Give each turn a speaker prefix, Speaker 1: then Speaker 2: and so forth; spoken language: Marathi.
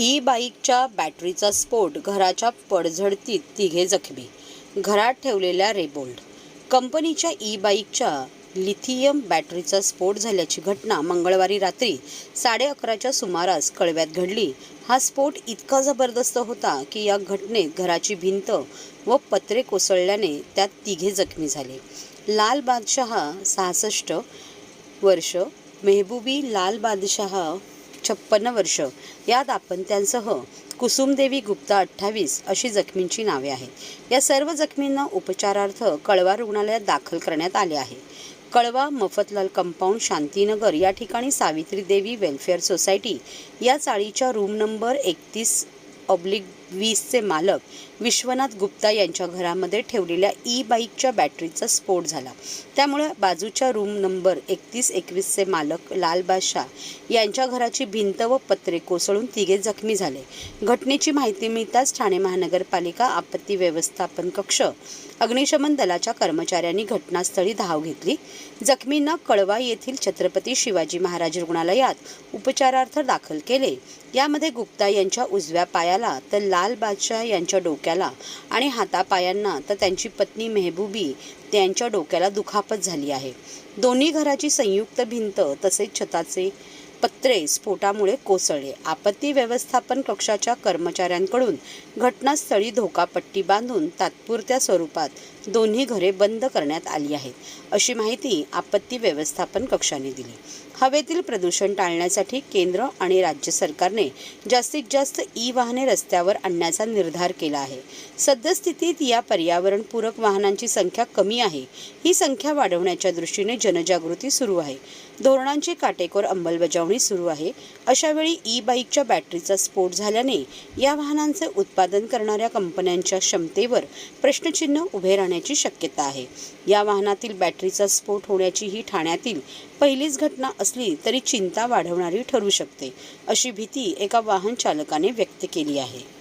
Speaker 1: ई बाईकच्या बॅटरीचा स्फोट घराच्या पडझडतीत तिघे जखमी घरात ठेवलेल्या रेबोल्ड कंपनीच्या ई बाईकच्या लिथियम बॅटरीचा स्फोट झाल्याची घटना मंगळवारी रात्री साडे अकराच्या सुमारास कळव्यात घडली. हा स्फोट इतका जबरदस्त होता की या घटनेत घराची भिंत व पत्रे कोसळल्याने त्यात तिघे जखमी झाले. लाल बादशहा सहासष्ट वर्ष मेहबूबी लाल बादशहा छप्पन्न वर्ष. या दाम्पत्यांसह कुसुमदेवी गुप्ता अठ्ठावीस अशी जखमींची नावे आहेत. या सर्व जखमींना उपचारार्थ कळवा रुग्णालयात दाखल करण्यात आले आहे. कळवा मफतलाल कंपाऊंड शांतीनगर या ठिकाणी सावित्री देवी वेलफेअर सोसायटी या चाळीच्या रूम नंबर एकतीस ऑब्लिक वीसचे मालक विश्वनाथ गुप्ता यांच्या घरामध्ये ठेवलेल्या ई बाईकच्या बॅटरीचा स्फोट झाला. त्यामुळे बाजूच्या रूम नंबर एकतीस एकवीसचे मालक लाल बादशाह यांच्या घराची भिंत व पत्रे कोसळून तिघे जखमी झाले. घटनेची माहिती मिळताच ठाणे महानगरपालिका आपत्ती व्यवस्थापन कक्ष अग्निशमन दलाच्या कर्मचाऱ्यांनी घटनास्थळी धाव घेतली. जखमींना कळवा येथील छत्रपती शिवाजी महाराज रुग्णालयात उपचारार्थ दाखल केले. यामध्ये गुप्ता यांच्या उजव्या पायाला तर लाल बादशाह यांच्या डोक्याला आणि हातापायांना तर त्यांची पत्नी मेहबूबी त्यांच्या डोक्याला दुखापत झाली आहे. दोन्ही घराची संयुक्त भिंत तसेच छताचे पत्रे स्फोटामुळे कोसळले. आपत्ती व्यवस्थापन कक्षाच्या कर्मचाऱ्यांकडून घटनास्थळी धोकापट्टी बांधून तात्पुरत्या स्वरूपात दोन्ही घरे बंद करण्यात आली आहेत अशी माहिती आपत्ती व्यवस्थापन कक्षाने दिली. हवेतील प्रदूषण टाळण्यासाठी केंद्र आणि राज्य सरकारने जास्तीत जास्त ई वाहने रस्त्यावर आणण्याचा निर्धार केला आहे. सद्यस्थितीत या पर्यावरणपूरक वाहनांची संख्या कमी आहे. ही संख्या वाढवण्याच्या दृष्टीने जनजागृती सुरू आहे. धोरणांची काटेकोर अंमलबजावणी सुरू आहे. अशावेळी ई बाईकच्या बॅटरीचा स्फोट झाल्याने या वाहनांचे उत्पादन करणाऱ्या कंपन्यांच्या क्षमतेवर प्रश्नचिन्ह उभे राहण्याची शक्यता आहे. या वाहनातील बॅटरीचा स्फोट होण्याची ही ठाण्यातील पहिलीच घटना असली तरी चिंता वाढवणारी ठरू शकते अशी भीती एका वाहन चालकाने व्यक्त केली आहे.